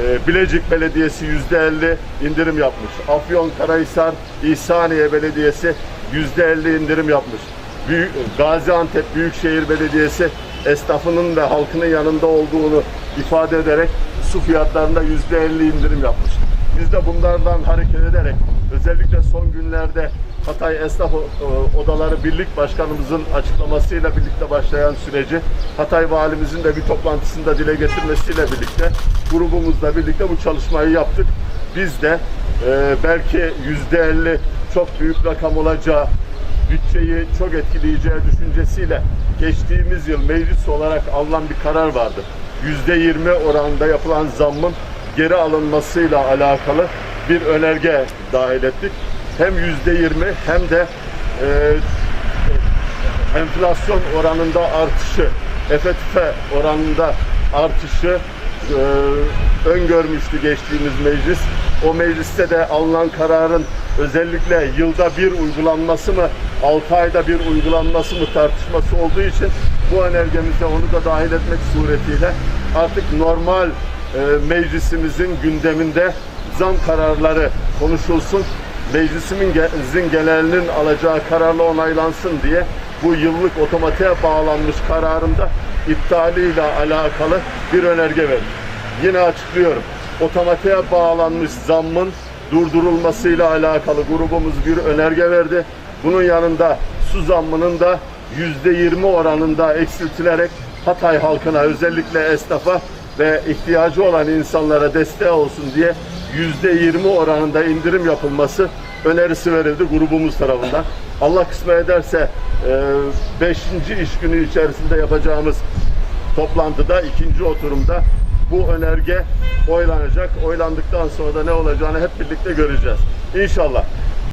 Ee, Bilecik Belediyesi %50 indirim yapmış. Afyon Karahisar İhsaniye Belediyesi %50 indirim yapmış. Büyük, Gaziantep Büyükşehir Belediyesi esnafının ve halkının yanında olduğunu ifade ederek su fiyatlarında %50 indirim yapmış. Biz de bunlardan hareket ederek özellikle son günlerde Hatay Esnaf Odaları Birlik Başkanımızın açıklamasıyla birlikte başlayan süreci Hatay Valimizin de bir toplantısında dile getirmesiyle birlikte grubumuzla birlikte bu çalışmayı yaptık. Biz de e, belki yüzde elli çok büyük rakam olacağı bütçeyi çok etkileyeceği düşüncesiyle geçtiğimiz yıl meclis olarak alınan bir karar vardı. Yüzde yirmi oranında yapılan zammın geri alınmasıyla alakalı bir önerge dahil ettik. Hem yüzde yirmi hem de e, enflasyon oranında artışı, FTF oranında artışı e, öngörmüştü geçtiğimiz meclis. O mecliste de alınan kararın özellikle yılda bir uygulanması mı, 6 ayda bir uygulanması mı tartışması olduğu için bu önergemize onu da dahil etmek suretiyle artık normal e, meclisimizin gündeminde zam kararları konuşulsun meclisimizin genelinin alacağı kararla onaylansın diye bu yıllık otomatiğe bağlanmış kararında iptaliyle alakalı bir önerge verdim. Yine açıklıyorum. Otomatiğe bağlanmış zammın durdurulmasıyla alakalı grubumuz bir önerge verdi. Bunun yanında su zammının da %20 oranında eksiltilerek Hatay halkına özellikle esnafa ve ihtiyacı olan insanlara destek olsun diye %20 oranında indirim yapılması önerisi verildi grubumuz tarafından. Allah kısmet ederse 5. iş günü içerisinde yapacağımız toplantıda, ikinci oturumda bu önerge oylanacak. Oylandıktan sonra da ne olacağını hep birlikte göreceğiz. İnşallah